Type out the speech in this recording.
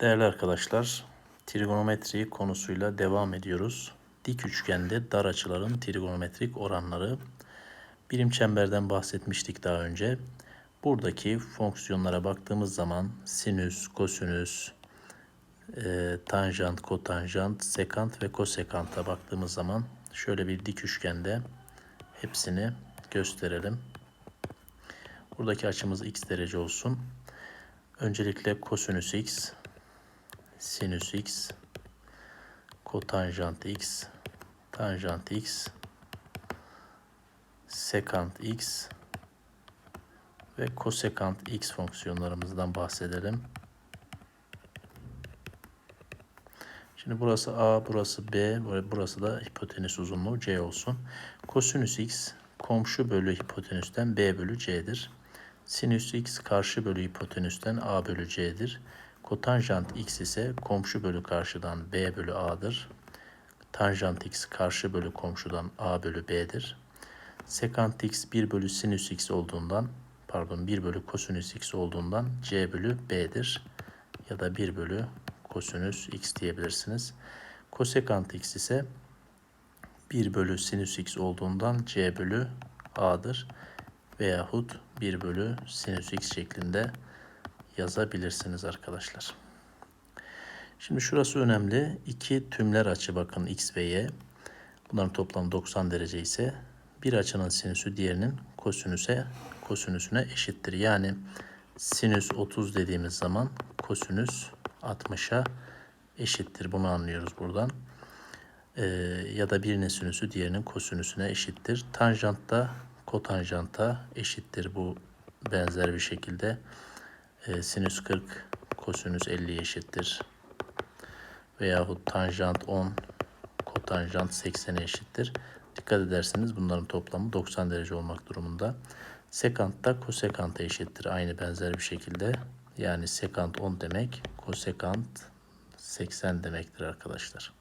Değerli arkadaşlar, trigonometri konusuyla devam ediyoruz. Dik üçgende dar açıların trigonometrik oranları. Birim çemberden bahsetmiştik daha önce. Buradaki fonksiyonlara baktığımız zaman sinüs, kosinüs, e, tanjant, kotanjant, sekant ve kosekanta baktığımız zaman şöyle bir dik üçgende hepsini gösterelim. Buradaki açımız x derece olsun. Öncelikle kosinüs x, sinüs x, kotanjant x, tanjant x, sekant x ve kosekant x fonksiyonlarımızdan bahsedelim. Şimdi burası A, burası B, ve burası da hipotenüs uzunluğu C olsun. Kosinüs x komşu bölü hipotenüsten B bölü C'dir. Sinüs x karşı bölü hipotenüsten A bölü C'dir. Kotanjant x ise komşu bölü karşıdan B bölü A'dır. Tanjant x karşı bölü komşudan A bölü B'dir. Sekant x 1 bölü sinüs x olduğundan pardon 1 bölü kosinüs x olduğundan C bölü B'dir. Ya da 1 bölü kosinüs x diyebilirsiniz. Kosekant x ise 1 bölü sinüs x olduğundan C bölü A'dır. Veyahut 1 bölü sinüs x şeklinde yazabilirsiniz arkadaşlar. Şimdi şurası önemli. İki tümler açı bakın x ve y. Bunların toplamı 90 derece ise bir açının sinüsü diğerinin kosinüse kosinüsüne eşittir. Yani sinüs 30 dediğimiz zaman kosinüs 60'a eşittir. Bunu anlıyoruz buradan. Ee, ya da birinin sinüsü diğerinin kosinüsüne eşittir. Tanjant da kotanjanta eşittir bu benzer bir şekilde. Ee, sinüs 40 kosinüs 50 eşittir. Veyahut tanjant 10 kotanjant 80'e eşittir. Dikkat ederseniz bunların toplamı 90 derece olmak durumunda. Sekant da kosekanta eşittir. Aynı benzer bir şekilde. Yani sekant 10 demek, kosekant 80 demektir arkadaşlar.